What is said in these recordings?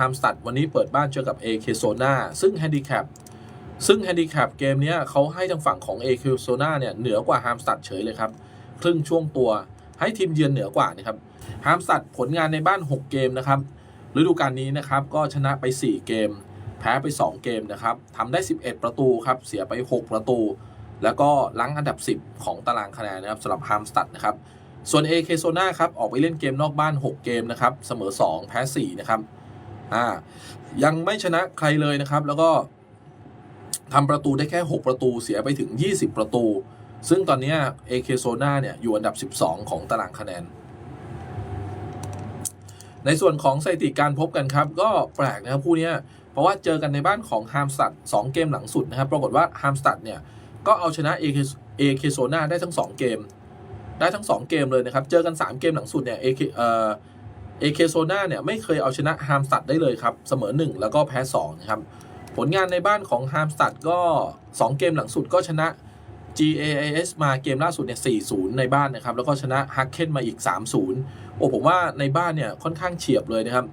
ฮามสตัดวันนี้เปิดบ้านเจอกับ AK โซนาซึ่งแฮนดิแคปซึ่งแฮนดิแคปเกมนี้เขาให้ทางฝั่งของ AK โซนาเนี่ยเหนือกว่าฮามสตัดเฉยเลยครับครึ่งช่วงตัวให้ทีมเยือนเหนือกว่านะครับฮามสตัดผลงานในบ้าน 6 เกมนะครับฤดูกาลนี้นะครับก็ชนะไป 4 เกม แพ้ไป 2 เกมนะครับทำได้ 11 ประตูครับเสียไป 6 ประตู แล้วก็ล้างอันดับ 10 ของตารางคะแนนนะครับสำหรับฮามสตัดนะครับส่วน AK โซนาครับ ออกไปเล่นเกมนอกบ้าน 6 เกมนะครับ เสมอ 2 แพ้ 4 นะครับ อ่า ยังไม่ชนะใครเลยนะครับ แล้วก็ทำประตูได้แค่ 6 ประตูเสียไปถึง 20 ประตู ซึ่งตอนนี้ย AK โซนาเนี่ย อยู่อันดับ 12 ของตารางคะแนน ในส่วนของสถิติการพบกันครับ ก็แปลกนะครับคู่นี้เพราะว่าเจอกันในบ้านของฮามสตัด2เกมหลังสุดนะครับ ปรากฏว่าฮามสตัดเนี่ย ก็เอาชนะ AK AK โซนาได้ทั้ง 2 เกม ได้ทั้ง 2 เกมเลยนะครับ เจอกัน 3 เกมหลังสุดเนี่ยเอ่อ AK โซนาเนี่ยไม่เคยเอาชนะฮามสตัดได้เลยครับ เสมอ 1 แล้วก็แพ้2นะครับ ผลงานในบ้านของฮามสตัดก็ 2 เกมหลังสุดก็ชนะ GAIS มาเกมล่าสุดเนี่ย4-0 ในบ้านนะครับ แล้วก็ชนะฮักเคนมาอีก 3-0 โอ้ผมว่าในบ้านเนี่ยค่อนข้างเฉียบเลยนะครับ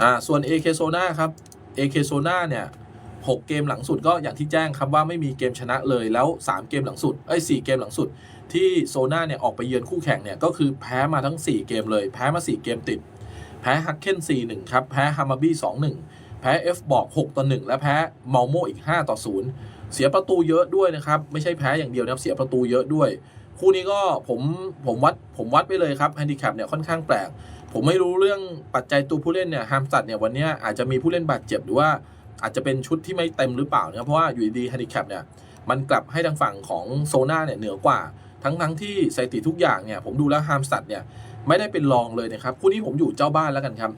อ่าส่วน AK โซนาครับ AK โซนาเนี่ย 6 เกมหลังสุดก็อย่างที่แจ้งครับว่าไม่มีเกมชนะเลยแล้ว 3 เกมหลังสุดเอ้ย4เกมหลังสุด ที่โซน่าเนี่ยออกไปเยือนคู่แข่งเนี่ยก็คือแพ้มาทั้ง 4 เกมเลย แพ้มา 4 เกมติด แพ้ฮักเคน4-1ครับแพ้ฮามาบี้2-1 แพ้ F บอก6ต่อ1และแพ้เมาโมอีก5ต่อ0เสียประตูเยอะด้วยนะครับไม่ใช่แพ้อย่างเดียวนะครับเสียประตูเยอะด้วย คู่นี้ก็ผมผมวัดผมวัดไปเลยครับแฮนดิแคปเนี่ยค่อนข้างแปลกผมไม่รู้เรื่องปัจจัยตัวผู้เล่นเนี่ยฮามสตัดเนี่ยวันนี้อาจจะมีผู้เล่นบาดเจ็บหรือว่า อาจจะเป็นชุดที่ไม่เต็มหรือเปล่านะครับเพราะว่าอยู่ดีๆแฮนดิแคปเนี่ยมันกลับให้ทางฝั่งของโซน่าเนี่ยเหนือกว่า ทั้งทั้งที่สถิติทุกอย่างเนี่ยผมดูแล้วฮามสตัดเนี่ยไม่ได้เป็นรองเลยนะครับคู่นี้ผมอยู่เจ้าบ้านแล้วกันครับ